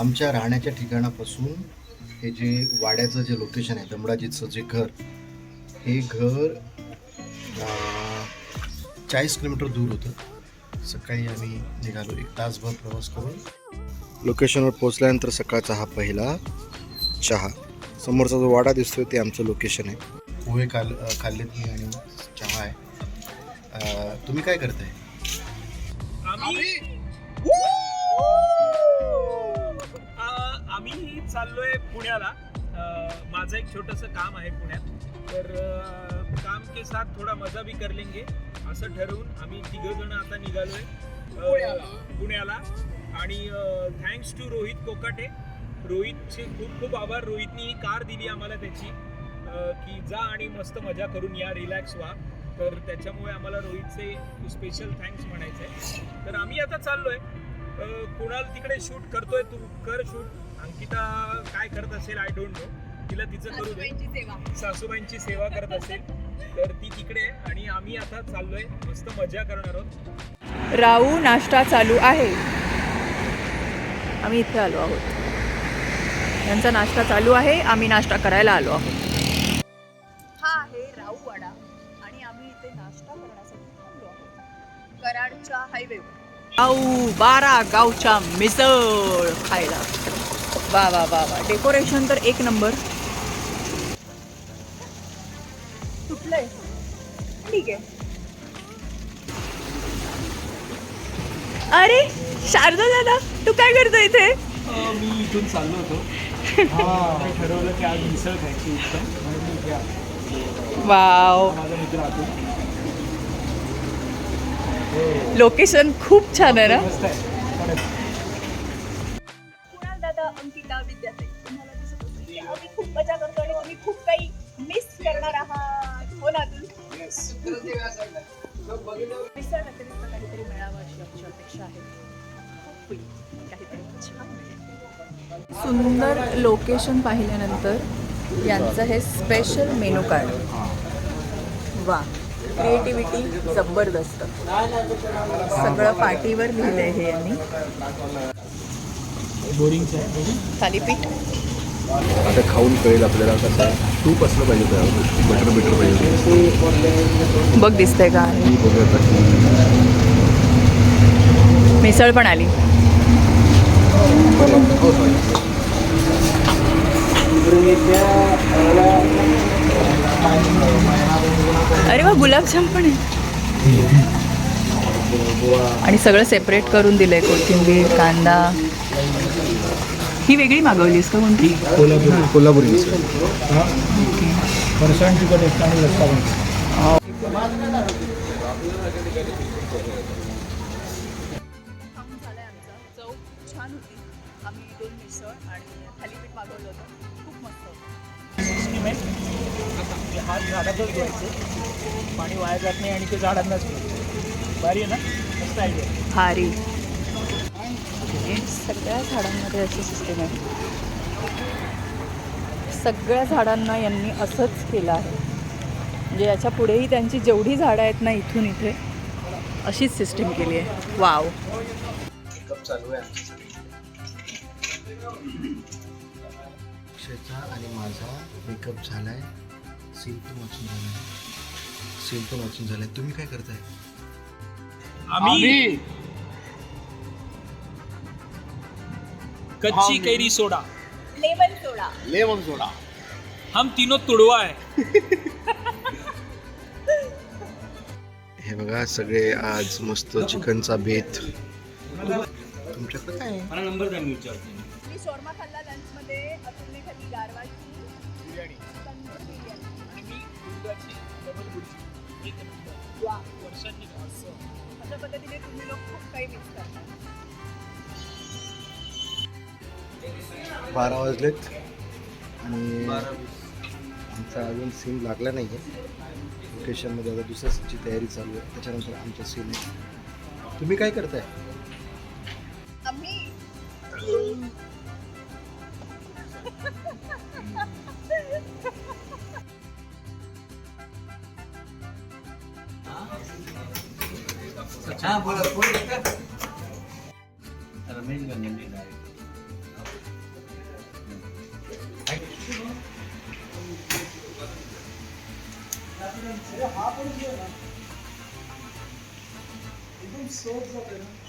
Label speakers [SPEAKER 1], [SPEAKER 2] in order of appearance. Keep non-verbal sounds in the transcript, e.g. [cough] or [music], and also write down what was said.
[SPEAKER 1] आमच्या राहण्याच्या ठिकाणापासून हे जे वाड्याचं जे लोकेशन आहे दमडाजीचं जे घर हे घर चाळीस किलोमीटर दूर होतं. सकाळी आम्ही निघालो एक तासभर प्रवास करून. लोकेशनवर पोचल्यानंतर सकाळचा हा पहिला चहा. समोरचा जो वाडा दिसतोय ते आमचं लोकेशन आहे. पोहे खाल खाल्लेत मी आणि चहा आहे. तुम्ही काय करताय?
[SPEAKER 2] चाललोय पुण्याला. माझं एक छोटस काम आहे पुण्यात. तर काम के साथ थोडा मजा भी कर लेंगे असं ठरवून आम्ही तिघ जण आता निघालोय पुण्याला. आणि थँक्स टू रोहित कोकाटे. रोहितचे खूप खूप आभार. रोहितनी ही कार दिली आम्हाला त्याची. की जा आणि मस्त मजा करून या रिलॅक्स व्हा. तर त्याच्यामुळे आम्हाला रोहितचे स्पेशल थँक्स म्हणायचे आहे. तर आम्ही आता चाललोय. कुणाल तिकडे शूट करतोय तू. कर शूट अंकिता काय करत असेल आय डोंट नो तिला तिचं करू दे.
[SPEAKER 3] सासूबाईंची सेवा.
[SPEAKER 2] सासूबाईंची सेवा करत असेल. तर ती तिकडे आहे आणि आम्ही आता चाललोय मस्त मजा करणार आहोत.
[SPEAKER 3] राऊ नाश्ता चालू आहे. आम्ही इथे आलो आहोत. यांचा नाश्ता चालू आहे आम्ही नाश्ता करायला आलो आहोत. हा आहे राऊ वाडा आणि आम्ही इथे नाश्ता करण्यासाठी थांबलो आहोत. कराडच्या हायवेवर गाऊ बारा गावच्या मिसळ खायला. वा वा वा वा डेकोरेशन तर एक नंबर तुटलंय ठीक आहे. अरे शारदा दादा तू काय करतो इथे?
[SPEAKER 2] मी इथून चाललो होतो. [laughs] मी ठरवलं की आज मिसळ खायची उत्तम म्हणून.
[SPEAKER 3] वाव.
[SPEAKER 2] माझा मित्र अतुल
[SPEAKER 3] लोकेशन खूप छान आहे ना?
[SPEAKER 4] तुम्हाला दिसत असेल की आम्ही खूप मजा करतो आणि तुम्ही खूप काही मिस करणार आहात. हो ना मिसळ व्यतिरिक्त काहीतरी मिळावं अशी आमची अपेक्षा आहे. होईल. काहीतरी छान
[SPEAKER 3] सुंदर लोकेशन पाहिल्यानंतर यांचं हे स्पेशल मेनू कार्ड वा. क्रिएटिव्हिटी जबरदस्त. सगळं पाटीवर लिहिलं आहे हे यांनी. थालीपीठ.
[SPEAKER 1] आता खाऊन कळेल आपल्याला कसं तूप असलं पाहिजे त्यावर बटर बिटर पाहिजे
[SPEAKER 3] बघ दिसतंय का? मिसळ पण आली.
[SPEAKER 1] हो.
[SPEAKER 3] अरे वा गुलाबजाम पण आहे. आणि सगळं सेपरेट करून दिलंय कोथिंबीर कांदा. ही वेगळी मागवलीस का कोणती?
[SPEAKER 2] कोल्हापूर
[SPEAKER 1] कोल्हापुरी
[SPEAKER 2] फरसाण तिकट एक आणि
[SPEAKER 4] छान होती आम्ही दोन मिसळ. आणि थालीपीठ मागवलं होतं खूप मस्त होतं
[SPEAKER 2] सिस्टीम आहे हात झाडातच घ्यायचे पाणी वाया जात नाही आणि ते झाडांनाच भारी आहे ना? मस्त आयडिया
[SPEAKER 3] भारी. सगळ्या झाडांमध्ये अशी सिस्टीम आहे. सगळ्या झाडांना यांनी असंच केलं आहे. म्हणजे याच्या पुढेही त्यांची जेवढी झाडं आहेत ना इथून इथे अशीच सिस्टीम केली आहे. वाव
[SPEAKER 1] मेकअप चालू आहे अक्षयचा आणि माझा मेकअप झालाय. सील पण वाचून झालाय. सील पण वाचून झालाय. तुम्ही काय करताय?
[SPEAKER 2] आम्ही? कच्ची कैरी सोडा.
[SPEAKER 4] लेमन सोडा.
[SPEAKER 1] लेमन सोडा.
[SPEAKER 2] हम तीनों तुड़वा है [laughs]
[SPEAKER 1] हे बघा सगळे आज मस्त चिकनचा बेत. तुमच्याकडे काय आहे?
[SPEAKER 2] मला नंबर द्या मी विचारतो.
[SPEAKER 4] मी शोरमा खाल्ला लंचमध्ये अतुलने खाल्ली गारवाची
[SPEAKER 2] बिर्याणी.
[SPEAKER 4] तंदूर बिर्याणी. वा.
[SPEAKER 2] वर्षांनी असं
[SPEAKER 4] अशा पद्धतीने तुम्ही लोक खूप काही मिस करता.
[SPEAKER 1] बारा वाजलेत. आणि आमचा अजून सीन लागला नाही आहे लोकेशनमध्ये आता दुसऱ्या सीनची तयारी चालू आहे. त्याच्यानंतर आमचा सीन आहे. तुम्ही काय करताय?
[SPEAKER 5] रमेश गंजन
[SPEAKER 2] हा पण जो आहे ना एकदम सहज जाते ना